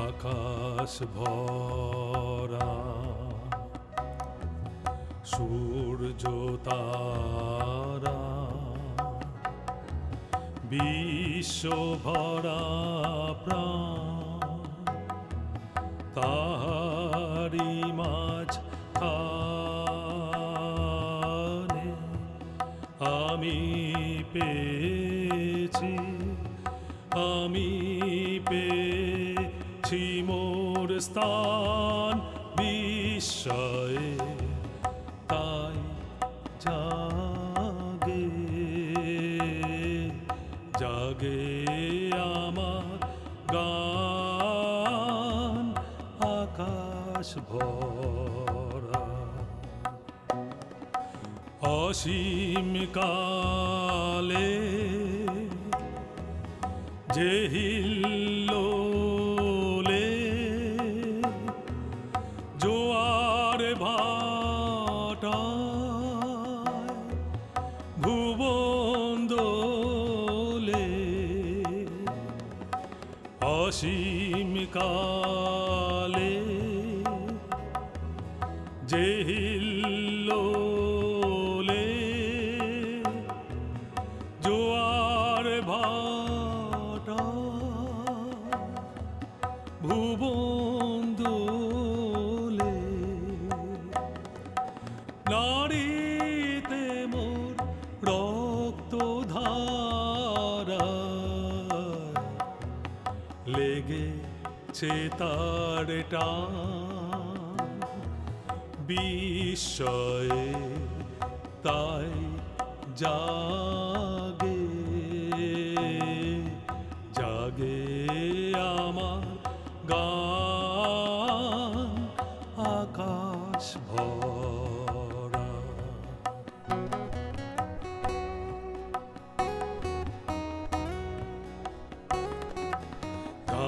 আকাশ ভরা সূর্য তারা বিশ্ব ভরা প্রাণ তাহারি মাঝ খানে আমি পেয়েছি আমি পেয়েছি মোর স্থান বিস্ময়ে তাই জাগে জাগে আমার গান আকাশ ভরা। অসীম কালে যে হিল্লোলে জোয়ার ভাটায় ভুবন অসীম কালে যে লেগেছে তার বিস্ময়ে তাই জাগে জাগে আমার গান। আকাশ ভরা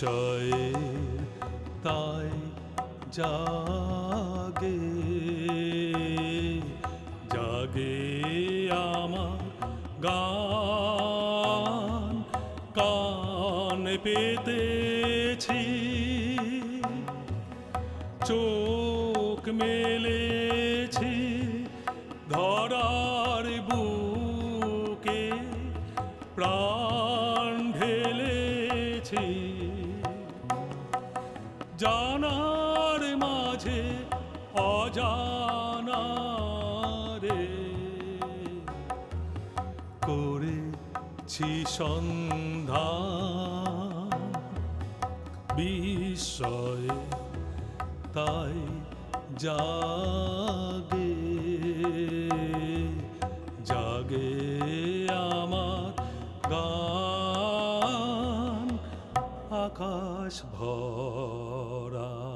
বিস্ময়ে তাই জাগে জাগে আমার গান। কান পেতেছি চোখ মেলেছি জানার মাঝে অজানারে করেছি সন্ধ্যা বিষয়ে তাই জাগে আকাশ ভরা।